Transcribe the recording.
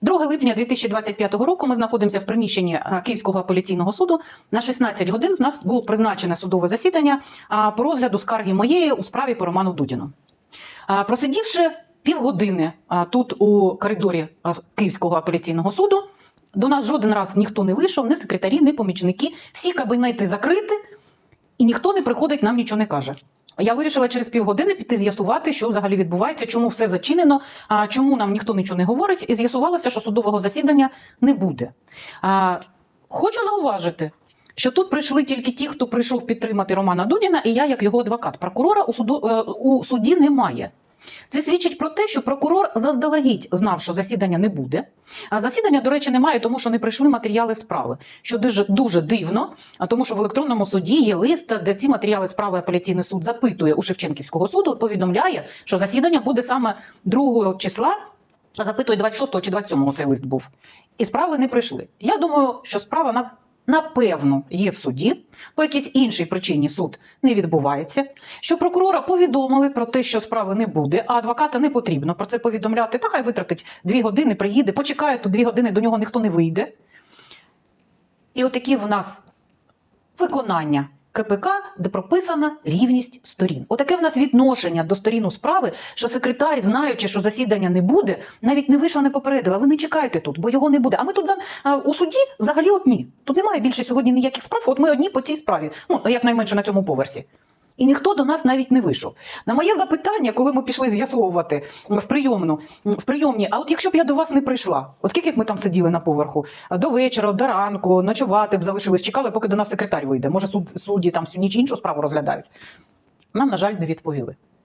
2 липня 2025 року ми знаходимося в приміщенні е, Київського апеляційного суду. На 16 годин в нас було призначене судове засідання по розгляду скарги моєї у справі по Роману Дудіну. Просидівши півгодини тут у коридорі Київського апеляційного суду, до нас жоден раз ніхто не вийшов, ні секретарі, ні помічники. Всі кабінети закриті, і ніхто не приходить, нам нічого не каже. Я вирішила через півгодини піти з'ясувати, що взагалі відбувається, чому все зачинено, чому нам ніхто нічого не говорить, і з'ясувалося, що судового засідання не буде. Хочу зауважити, що тут прийшли тільки ті, хто прийшов підтримати Романа Дудіна, і я, як його адвокат. Прокурора у, суду, е, у суді немає. Це свідчить про те, що прокурор заздалегідь знав, що засідання не буде. А засідання, до речі, немає, тому що не прийшли матеріали справи, що дуже дуже дивно, а тому, що в електронному суді є лист, де ці матеріали справи апеляційний суд запитує у Шевченківського суду, повідомляє, що засідання буде саме 2 числа. Запитує 26 чи 27 цей лист був. І справи не прийшли. Я думаю, що справа на. Напевно, є в суді, по якійсь іншій причині суд не відбувається. Що прокурора повідомили про те, що справи не буде, а адвоката не потрібно про це повідомляти. Та хай витратить дві години, приїде, почекає тут дві години, до нього ніхто не вийде. І отакі в нас виконання КПК, де прописана рівність сторін. Отаке в нас відношення до сторін у справи, що секретар, знаючи, що засідання не буде, навіть не вийшла, не попередила. Ви не чекайте тут, бо його не буде. А ми тут у суді взагалі одні. Тут немає більше сьогодні ніяких справ. От ми одні по цій справі. Ну якнайменше на цьому поверсі. І ніхто до нас навіть не вийшов. На моє запитання, коли ми пішли з'ясовувати в прийомну, в прийомні, а от якщо б я до вас не прийшла, от скільки б ми там сиділи на поверху? До вечора, до ранку, ночувати б залишились, чекали, поки до нас секретар вийде. Може, суд, судді там всю ніч іншу справу розглядають. Нам, на жаль, не відповіли.